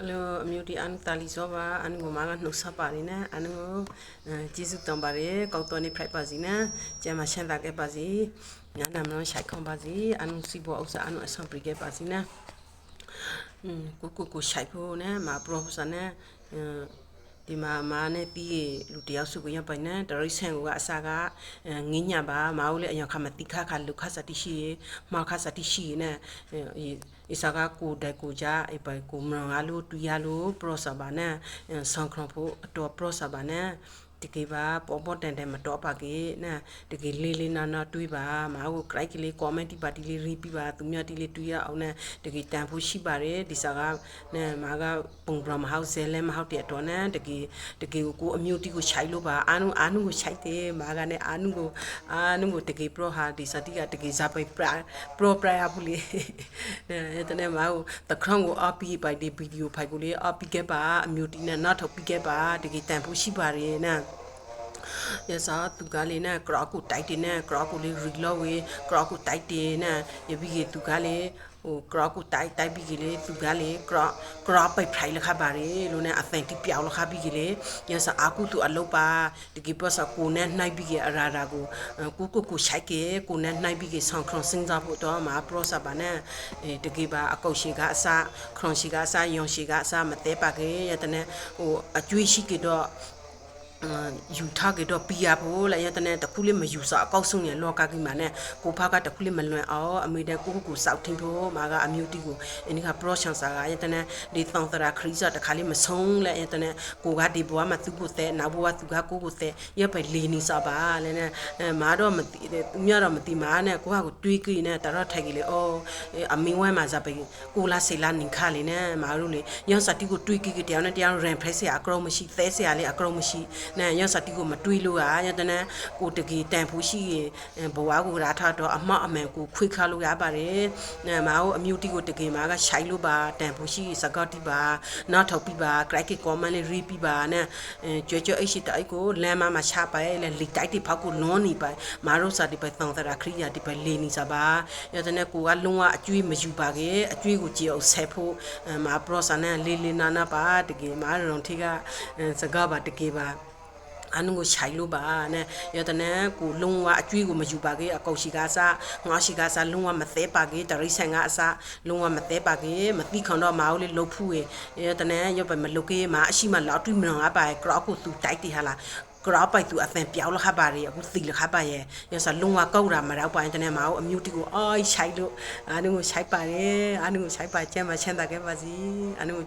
အလိုအမျိုးဒီအန်တာလီဇောပါအန်ကိုမာကနှုတ်ဆက်ပါနေနဲ့အန်ကိုကျေးဇူးတောင်းပါတယ်ကောက်တော်နေဖရိုက်ပါစီနဲ့ကျမ်းမရှင်းတာခဲ့ပါစီညာနာမလို့ရှိုက်ခွန်ပါစီအန်စီဘောဥစ္စာအန်အဆောင်ပြခဲ့ပါစီနဲ့อืมကိုကိုကိုရှိုက်ဖို့နဲ့မာပရိုဖက်ဆာနဲ့ ဒီမှာမာနဲ့ပြီးရလူတယောက်စုကိုရပိုင်နဲ့တရိษံကအစားကငင်းညာပါမာဦးလည်းအရင်ခါမတိခါခါလူခါစတိရှိမောက်ခါစတိရှိနဲ့အစားကကိုတက်ကိုကြအပိုင်ကိုမရလို့တူရလို့ပရောဆာပါနဲ့ဆောင်းခရဖို့အတော်ပရောဆာပါနဲ့ တကယ်ပါပေါ်ပေါ်တန်တန်မတော့ပါကေနာတကယ်လေးလေးနာနာတွေးပါမာကို like ကလေး comment ဒီပါတီလေးရေးပြပါသူများတီလေးတွေးရအောင်နဲ့တကယ်တန်ဖို့ရှိပါတယ်ဒီစာကနဲ့မာကပုံပရမဟောက်ဆဲလဲမဟောက်တဲ့တော့နဲ့တကယ်တကယ်ကိုအမျိုးတီကိုခြိုက်လို့ပါအာနုအာနုကိုခြိုက်တယ်မာကနဲ့အာနုကိုအာနုကိုတကယ်ပရောဟာဒီစာတီကတကယ်ဇာပိုင်ပရောပရဘူးလေအဲတနေ့မာကိုတခရောင်းကိုအပီပိုက်ဒီဗီဒီယိုဖိုက်ကိုလေအပီခဲ့ပါအမျိုးတီနဲ့နောက်ထုတ်ပြီးခဲ့ပါတကယ်တန်ဖို့ရှိပါတယ်နော် ရစားသူကလေးနဲ့ crop ကိုတိုက်တင်နဲ့ crop ကိုလေး reload ဝေး crop ကိုတိုက်တင်နဲ့ရပြီးကသူကလေးဟို crop ကိုတိုက်တိုက်ပြီးကလေးသူကလေး crop crop ပိတ်ဖိုင်လခပါရီလို့နဲ့အသင်တိပြောင်းလခပြီးကလေးရစားအာကုသူအလုပ်ပါဒီကပတ်စကိုနဲ့နှိုက်ပြီးကအရာရာကိုကိုကိုကိုရှိုက်ကေကိုနဲ့နှိုက်ပြီးကဆောင်ခရွန်စင်စားဖို့တော့မှာ process ပါနဲ့တကယ်ပါအကုတ်ရှိကအစခရွန်ရှိကအစယွန်ရှိကအစမသေးပါကေရတဲ့ဟိုအကျွေးရှိကတော့ ယူထားကြတော့ပြရဖို့လည်းရတဲ့တခုလေးမယူစားအကောက်ဆုံးရလောကကြီးမှာနဲ့ကိုဖားကတခုလေးမလွန်အောင်အမေတဲ့ကိုကိုစောက်ထင်းဖို့မာကအမျိုးတီကိုအင်းကပရောရှန်စာကရတဲ့ဒီတောင်တရာခရီးစားတခါလေးမဆုံးလည်းရတဲ့ကိုကဒီဘဝမှာသူ့ကိုတဲ့နောက်ဘဝသူကကိုကိုတဲ့ရပဲလီနေစားပါလည်းနဲ့မာတော့မသိတယ်သူများတော့မသိမာနဲ့ကိုကကိုတွေးကြည့်နေတရထိုက်ကြီးလေအော်အမင်းဝဲမှာဇာပဲကိုလာစေလာနင်ခါလေးနဲ့မာတို့လေညစတီကိုတွေးကြည့်တရားနဲ့တရားရန်ဖရက်စရာအကောင်မရှိသဲစရာလေးအကောင်မရှိနဲ့ရစတိကိုမတွေးလို့ရရတဲ့နဲ့ကိုတကီတန်ဖို့ရှိရင်ဘဝကိုရာထတော့အမအမှန်ကိုခွေခါလို့ရပါတယ်နဲ့မအောင်အမျိုးတီကိုတကီမှာကရှိုင်လို့ပါတန်ဖို့ရှိစကော့တီပါနောက်ထောက်ပြပါ crack comment လေးရေးပြပါနဲ့ကြွကြွအိတ်ရှိတိုက်ကိုလမ်းမမှာချပါလေလီတိုက်တီဖောက်ကိုလွန်နေပါမာရိုစာဒီပဲတောင်းတရာခရီးယာဒီပဲလေးနေစားပါရတဲ့နဲ့ကိုကလုံးဝအကျွေးမယူပါကေအကျွေးကိုကြည့်အောင်ဆက်ဖို့မာပရောစာနဲ့လေးလေးနာနာပါတကီမာရုံထိကစကားပါတကီပါ အနုကိုခြိုင်လို့ပါနဲ့ရတဲ့နဲ့ကိုလုံးဝအကျွေးကိုမယူပါကေအကောက်ရှိကားစားငါရှိကားစားလုံးဝမသေးပါကေတရိษံကအစားလုံးဝမသေးပါကေမတိခွန်တော့မအောင်လေလှုပ်ဖူးရရတဲ့နဲ့ရပဲမလုတ်ကေမှာအရှိမလောက်တွမငါပါကရော့ကိုသူတိုက်တီဟာလားကရောပိုက်သူအဖန်ပြောင်းလခပါရီအခုသီလခပါရဲ့ရစလုံးဝကောက်တာမတော့ပိုင်းတဲ့မှာအမျိုးတီကိုအိုင်းရှိုက်လို့အားလုံးကိုရှိုက်ပါတယ်အားလုံးကိုရှိုက်ပါကျမ်းမချမ်းသာခဲ့ပါစီအားလုံး